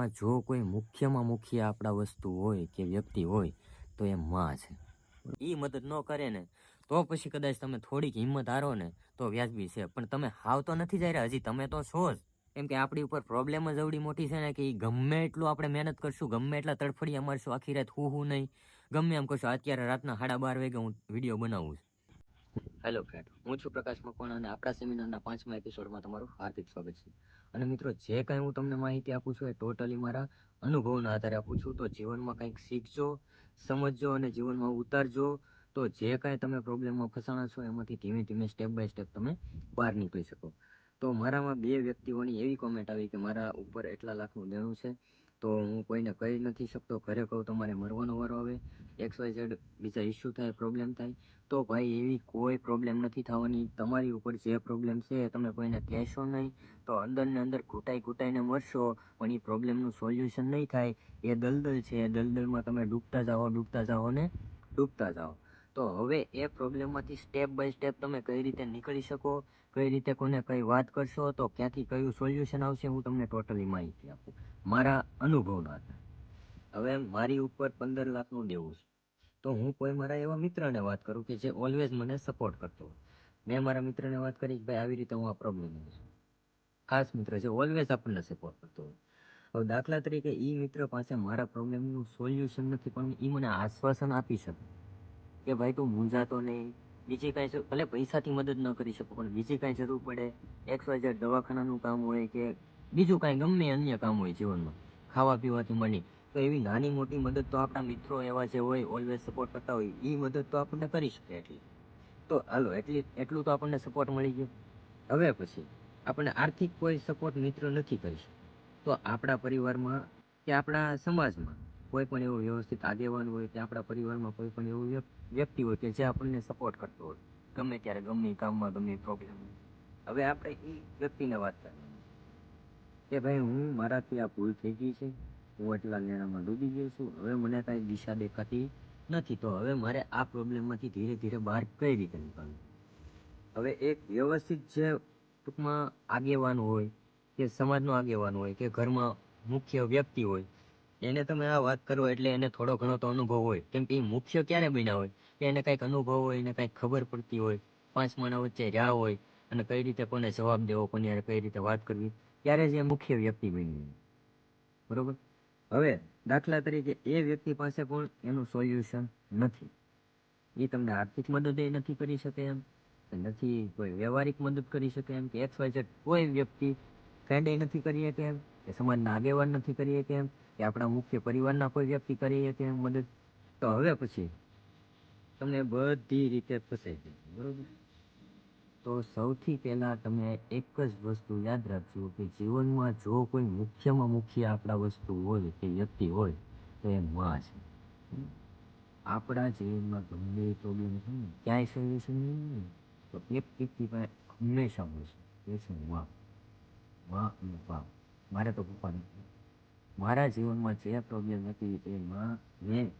જીવનમાં જો કોઈ મુખ્યમાં મુખ્ય આપણા વસ્તુ હોય કે વ્યક્તિ હોય, તો એ માં છે. એ મદદ ન કરે ને, તો પછી કદાચ તમે થોડીક હિંમત હારો ને, તો વ્યાજબી છે. પણ તમે હાવ તો નથી જઈ રહ્યા હજી તમે તો છો જ. કેમ કે આપણી ઉપર પ્રોબ્લેમ જ એવડી મોટી છે ને કે એ ગમે એટલું આપણે મહેનત કરશું, ગમે એટલા તડફડિયા મારશું, આખી રાત હું હું નહીં. ગમે એમ કરશું, અત્યારે રાતના સાડા બાર વાગે હું વીડિયો બનાવું છું. હેલો ફ્રેન્ડ હું છું પ્રકાશ મકવાણા અને આપણા સેમિનારના પાંચમા એપિસોડમાં તમારું હાર્દિક સ્વાગત છે. અને મિત્રો, જે કાંઈ હું તમને માહિતી આપું છું એ ટોટલી મારા અનુભવના આધારે આપું છું. તો જીવનમાં કંઈક શીખજો, સમજજો અને જીવનમાં ઉતારજો. તો જે કાંઈ તમે પ્રોબ્લેમમાં ફસાણા છો, એમાંથી ધીમે ધીમે સ્ટેપ બાય સ્ટેપ તમે બહાર નીકળી શકો. તો મારામાં બે વ્યક્તિઓની એવી કોમેન્ટ આવી કે મારા ઉપર એટલા લાખનું દેણું છે તો હું કોઈને કહી નથી શકતો, ઘરે કહું તો મારે મરવાનો વારો આવે એક્સ વાય ઝેડ બીજા ઇસ્યુ થાય પ્રોબ્લેમ થાય, તો ભાઈ એવી કોઈ પ્રોબ્લેમ નથી થવાની. તમારી ઉપર જે પ્રોબ્લેમ છે તમે કોઈને કહેશો નહીં, તો અંદરને અંદર ઘૂંટાઈ ઘૂંટાઈને મરશો, પણ એ પ્રોબ્લેમનું સોલ્યુશન નહીં થાય. એ દલદલ છે, એ દલદલમાં તમે ડૂબતા જાઓ ડૂબતા જાઓ ને ડૂબતા જાઓ. તો હવે એ પ્રોબ્લેમમાંથી સ્ટેપ બાય સ્ટેપ તમે કઈ રીતે નીકળી શકો, કઈ રીતે કોને કઈ વાત કરશો, તો ક્યાંથી કયું સોલ્યુશન આવશે હું તમને ટોટલી માહિતી આપું. મારા અનુભવના હતા. હવે મારી ઉપર પંદર લાખનું દેવું છે. તો હું કોઈ મારા એવા મિત્રને વાત કરું કે જે ઓલવેઝ મને સપોર્ટ કરતો મેં મારા મિત્રને વાત કરી કે ભાઈ, આવી રીતે હું આ પ્રોબ્લેમ છું. ખાસ મિત્ર છે ઓલવેઝ આપણને સપોર્ટ કરતો હવે દાખલા તરીકે એ મિત્ર પાસે મારા પ્રોબ્લેમનું સોલ્યુશન નથી, પણ એ મને આશ્વાસન આપી શકે. કે ભાઈ, તું મૂંઝાતો નહીં. બીજી કાંઈ ભલે પૈસાથી મદદ ન કરી શકો, પણ બીજી કાંઈ જરૂર પડે. એક્સ વાય દવાખાનાનું કામ હોય કે બીજું કાંઈ ગમે અન્ય કામ હોય જીવનમાં. ખાવા પીવાથી મળી. તો એવી નાની મોટી મદદ તો આપણા મિત્રો એવા જે હોય ઓલવેઝ સપોર્ટ કરતા હોય એ મદદ તો આપણને કરી શકે એટલી. તો હાલો, એટલી, એટલું તો આપણને સપોર્ટ મળી ગયો. હવે પછી આપણને આર્થિક કોઈ સપોર્ટ મિત્ર નથી કરી શકતો. તો આપણા પરિવારમાં કે આપણા સમાજમાં કોઈ પણ એવો વ્યવસ્થિત આગેવાન હોય કે આપણા પરિવારમાં કોઈ પણ એવું વ્યક્તિ હોય કે જે આપણને સપોર્ટ કરતો હોય. ગમે ત્યારે, ગમે કામમાં, ગમે પ્રોબ્લેમ હવે આપણે એ વ્યક્તિને વાત કરવાની કે ભાઈ, હું મારાથી આ ભૂલ થઈ ગઈ છે. હું આટલા લેણામાં ડૂબી ગયો છું. હવે મને કાંઈ દિશા દેખાતી નથી. તો હવે મારે આ પ્રોબ્લેમમાંથી ધીરે ધીરે બહાર કઈ રીતે નીકળવું? હવે એક વ્યવસ્થિત જે ટૂંકમાં આગેવાન હોય, કે સમાજનો આગેવાન હોય, કે ઘરમાં મુખ્ય વ્યક્તિ હોય, એને તમે આ વાત કરો એટલે એને થોડો ઘણો તો અનુભવ હોય. કેમ કે એ મુખ્ય ક્યારે બન્યા હોય? કે એને કંઈક અનુભવ હોય, એને કંઈક ખબર પડતી હોય, પાંચ માણા વચ્ચે રહ્યા હોય, અને કઈ રીતે કોને જવાબ દેવો, કોની કઈ રીતે વાત કરવી? ત્યારે જ એ મુખ્ય વ્યક્તિ બની. બરોબર? હવે દાખલા તરીકે એ વ્યક્તિ પાસે પણ એનું સોલ્યુશન નથી. એ તમને આર્થિક મદદ એ નથી કરી શકે એમ, નથી કોઈ વ્યવહારિક મદદ કરી શકે એમ, કે એક્સ વાય ઝેડ કોઈ વ્યક્તિ ફ્રેન્ડ નથી કરી શકે એમ, કે સમાજના આગેવાન નથી કરી શકે એમ, કે આપણા મુખ્ય પરિવારના કોઈ વ્યક્તિ કરી શકે એમ મદદ. તો હવે પછી તમને બધી રીતે ફસાઈ જાય. બરોબર? તો સૌથી પહેલા તમે એક જ વસ્તુ યાદ રાખજો કે જીવનમાં જો કોઈ મુખ્યમાં મુખ્ય આપણા વસ્તુ હોય કે વ્યક્તિ હોય, તો એ માં છે. આપણા જીવનમાં ગમે એ પ્રોબ્લેમ છે ને, ક્યાંય સોલ્યુશન નહીં તો એક વ્યક્તિ પાસે હંમેશા મળશે એ છે માં. માં અને બાપ. મારે તો પપ્પા નથી. મારા જીવનમાં જે પ્રોબ્લેમ હતી એ માં મેં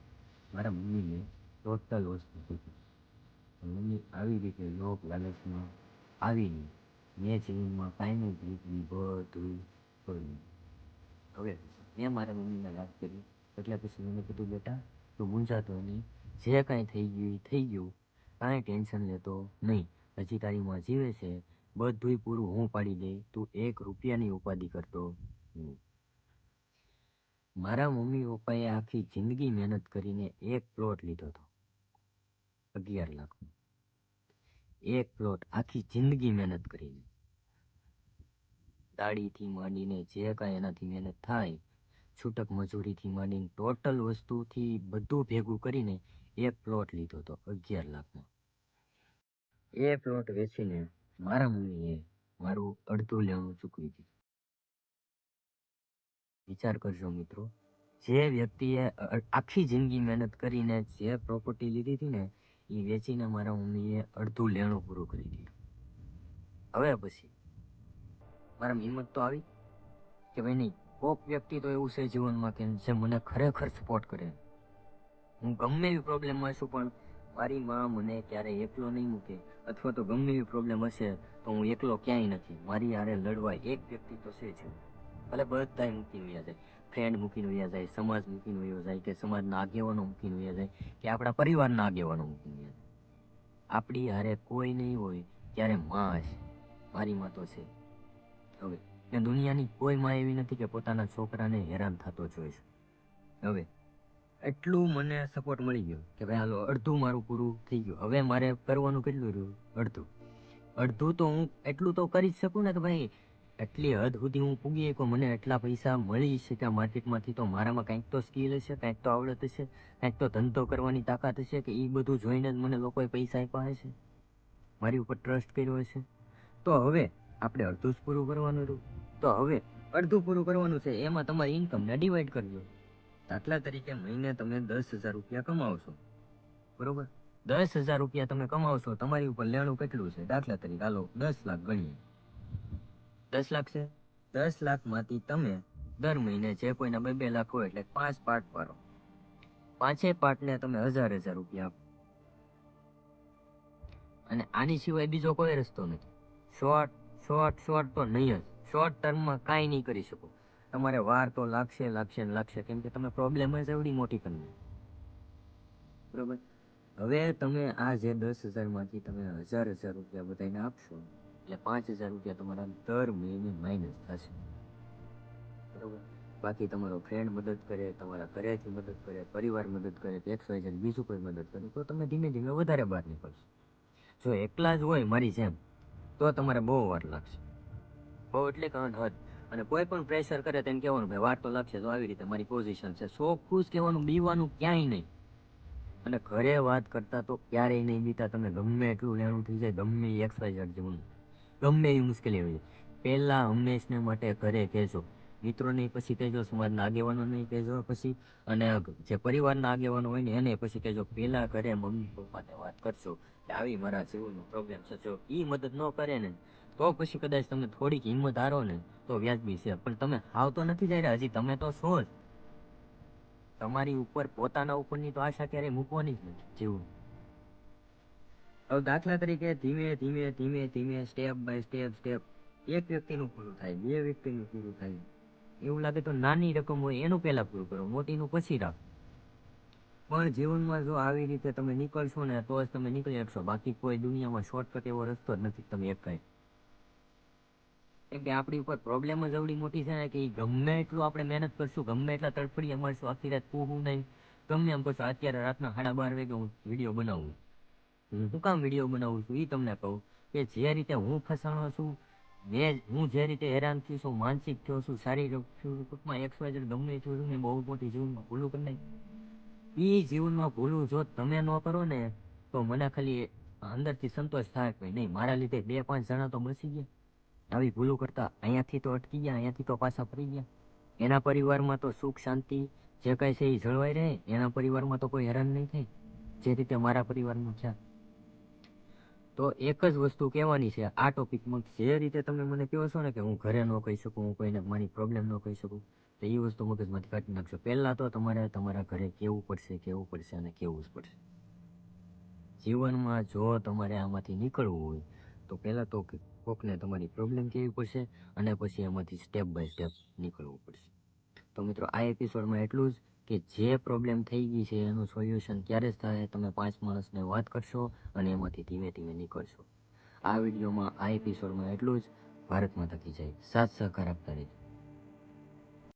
મારા મમ્મીને ટોટલ વસ્તુ કીધી. મમ્મી આવી રીતે લોક લાલચમાં આવીને મેં જીવનમાં કાંઈ નહીં જીતવી બધું કર્યું. હવે મેં મારા મમ્મીને વાત કરી. એટલે પછી મને કીધું, બેટા, તું મૂંઝાતો નહીં. જે કાંઈ થઈ ગયું એ થઈ ગયું. કાંઈ ટેન્શન લેતો નહીં. હજી તારી માં જીવે છે. બધુંય પૂરું હું પાડી દઈ તું એક રૂપિયાની ઉપાધિ કરતો મારા મમ્મી પપ્પાએ આખી જિંદગી મહેનત કરીને એક પ્લોટ લીધો હતો. અગિયાર લાખનો એક પ્લોટ આખી જિંદગી મહેનત કરીને. દાડીથી માંડીને જે કાંઈ એનાથી મહેનત થાય, છૂટક મજૂરીથી માંડીને ટોટલ વસ્તુથી બધું ભેગું કરીને એક પ્લોટ લીધો હતો અગિયાર લાખનો એ પ્લોટ વેચીને મારા મમ્મીએ મારું અડધું લેણું ચૂકવી દીધું. વિચાર કરજો મિત્રો, જે વ્યક્તિએ આખી જિંદગી મહેનત કરીને જે પ્રોપર્ટી લીધી હતી ને એ વેચીને મારા મમ્મીએ અડધું લેણું પૂરું કરી દીધું. હવે પછી મારા હિંમત તો આવી કે ભાઈ નહીં, કોક વ્યક્તિ તો એવું છે જીવનમાં કે જે મને ખરેખર સપોર્ટ કરે. હું ગમે એવી પ્રોબ્લેમમાં છું પણ મારી માં મને ક્યારેય એકલો નહીં મૂકે. અથવા તો ગમે એવી પ્રોબ્લેમ હશે તો હું એકલો ક્યાંય નથી. મારી હારે લડવા એક વ્યક્તિ તો છે જ. ભલે બધાય મૂકીને જાય. ફ્રેન્ડ મૂકીને વયા જાય, સમાજ મૂકીને વયો જાય કે સમાજના આગેવાનો મૂકીને વયા જાય કે આપણા પરિવારના આગેવાનો મૂકીને વયા જાય. આપણી હારે કોઈ નહીં હોય ત્યારે માં છે મારી માં તો છે. હવે, ને દુનિયાની કોઈ માં એવી નથી કે પોતાના છોકરાને હેરાન થતો જોઈ છે. હવે, એટલું મને સપોર્ટ મળી ગયો કે ભાઈ હાલો, અડધું મારું પૂરું થઈ ગયું. હવે મારે કરવાનું કેટલું રહ્યું? અડધું. અડધું તો હું એટલું તો કરી જ શકું ને કે ભાઈ એટલી હદ સુધી હું પૂગી કે મને એટલા પૈસા મળી શકે આ માર્કેટમાંથી તો મારામાં કંઈક તો સ્કિલ હશે, કંઈક તો આવડત હશે, કંઈક તો ધંધો કરવાની તાકાત હશે કે એ બધું જોઈને જ મને લોકોએ પૈસા આપ્યા હશે. મારી ઉપર ટ્રસ્ટ કર્યો હશે. તો હવે આપણે અડધું જ પૂરું કરવાનું રહ્યું તો હવે અડધું પૂરું કરવાનું છે, એમાં તમારી ઇન્કમને ડિવાઈડ કરજો. દાખલા તરીકે મહિને તમે દસ હજાર રૂપિયા કમાવશો. બરોબર? દસ હજાર રૂપિયા તમે કમાવશો, તમારી ઉપર લેણું કેટલું છે? દાખલા તરીકે, હાલો, દસ લાખ ગણીએ. દસ લાખ છે? દસ લાખમાંથી તમે દર મહિને જે કોઈના બે બે લાખ હોય એટલે પાંચ પાર્ટ ભરો પાંચે પાર્ટને તમે હજાર હજાર રૂપિયા આપો. અને આની સિવાય બીજો કોઈ રસ્તો નથી. શોર્ટ શોર્ટ શોર્ટ તો નહીં જ. શોર્ટ ટર્મમાં કાંઈ નહીં કરી શકો. તમારે વાર તો લાગશે લાગશે ને લાગશે. કેમ કે તમે પ્રોબ્લેમ જ એવડી મોટી કરી બરોબર? હવે તમે આ જે દસ હજારમાંથી તમે હજાર હજાર રૂપિયા બધાને આપશો એટલે પાંચ હજાર રૂપિયા તમારા દર મહિને માઇનસ થશે. બરોબર? બાકી તમારો ફ્રેન્ડ મદદ કરે, તમારા ઘરેથી મદદ કરે, પરિવાર મદદ કરે કે એક્સ બીજું કોઈ મદદ કરે, તો તમે ધીમે ધીમે વધારે બહાર નીકળશો. જો એકલા જ હોય મારી જેમ, તો તમારે બહુ વાર લાગશે. બહુ એટલે કે હદ અને કોઈ પણ પ્રેશર કરે તેને કહેવાનું, ભાઈ, વાર તો લાગશે, તો આવી રીતે મારી પોઝિશન છે. સો ખુશ કહેવાનું, બીવાનું ક્યાંય નહીં. અને ઘરે વાત કરતા તો ક્યારેય નહીં બીતા. તમે ગમે એટલું લેણું થઈ જાય, ગમે એક્સ વાય જેવું ગમે એ મુશ્કેલી આવી જાય પહેલાં હંમેશને માટે ઘરે કહેજો. મિત્રોને પછી કહેજો, સમાજના આગેવાનોને કહેજો પછી, અને જે પરિવારના આગેવાનો હોય ને એને પછી કહેજો, પહેલાં ઘરે મમ્મી પપ્પાને વાત કરશો કે આવી મારા જીવનનો પ્રોબ્લેમ છે. જો એ મદદ ન કરે ને, તો પછી કદાચ તમે થોડીક હિંમત હારો ને, તો વ્યાજબી છે. પણ તમે હાવ તો નથી જઈ રહ્યા. હજી તમે તો છો જ. તમારી ઉપર પોતાના ઉપરની તો આશા ક્યારેય મૂકવાની જ નથી. જીવન હવે દાખલા તરીકે ધીમે ધીમે ધીમે ધીમે સ્ટેપ બાય સ્ટેપ સ્ટેપ એક વ્યક્તિનું પૂરું થાય, બે વ્યક્તિનું પૂરું થાય. એવું લાગે તો નાની રકમ હોય, એનું પહેલા પૂરું કરો, મોટીનું પછી રાખો. પણ જીવનમાં જો આવી રીતે તમે નીકળશો ને, તો જ તમે નીકળી શકશો. બાકી કોઈ દુનિયામાં શોર્ટકટ એવો રસ્તો નથી, તમે એક કાંઈ. કેમ કે આપણી ઉપર પ્રોબ્લેમ જ એવડી મોટી છે ને, કે એ ગમે એટલું આપણે મહેનત કરશું, ગમે એટલા તડફડીએ મળશું, આખી રાત પૂરું નહીં. ગમે એમ કરશું. અત્યારે રાતના સાડા બાર વાગે હું વીડિયો બનાવું. હું કામ વીડિયો બનાવું છું એ તમને કહું કે જે રીતે હું ફસાણો છું મેં હું જે રીતે હેરાન થયું છું, માનસિક થયો છું, શારીરિક થયું ટૂંકમાં એક્સ વાય ગમે થયું છું ને બહુ મોટી જીવનમાં ભૂલું કરી નાખી. એ જીવનમાં ભૂલું જો તમે ન કરો ને, તો મને ખાલી અંદરથી સંતોષ થાય કે નહીં, મારા લીધે બે પાંચ જણા તો બચી ગયા. આવી ભૂલો કરતા અહીંયાથી તો અટકી ગયા, અહીંયાથી તો પાછા ફરી ગયા. એના પરિવારમાં તો સુખ, શાંતિ, જે કાંઈ છે એ જળવાઈ રહે, એના પરિવારમાં તો કોઈ હેરાન નહીં થાય. જે રીતે મારા પરિવારનું છે તો એક જ વસ્તુ કહેવાની છે, આ ટોપિકમાં જે રીતે તમે મને કહો છો ને કે હું ઘરે ન કહી શકું, હું કોઈને મારી પ્રોબ્લેમ ન કહી શકું, તો એ વસ્તુ મગજમાંથી કાઢી નાખશો પહેલાં તો તમારે તમારા ઘરે કેવું પડશે કેવું પડશે અને કેવું જ પડશે. જીવનમાં જો તમારે આમાંથી નીકળવું હોય, તો પહેલાં તો કોકને તમારી પ્રોબ્લેમ કેવી પડશે અને પછી એમાંથી સ્ટેપ બાય સ્ટેપ નીકળવું પડશે. તો મિત્રો, આ એપિસોડમાં એટલું જ. કે જે પ્રોબ્લેમ થઈ ગઈ છે એનું સોલ્યુશન ક્યારે જ થાય, તમે પાંચ માણસને વાત કરશો અને એમાંથી ધીમે ધીમે નીકળશો. આ વિડીયોમાં આ એપિસોડમાં એટલું જ. ભારત માતા કી જય. સાથ સહકાર આપતા રહેજો.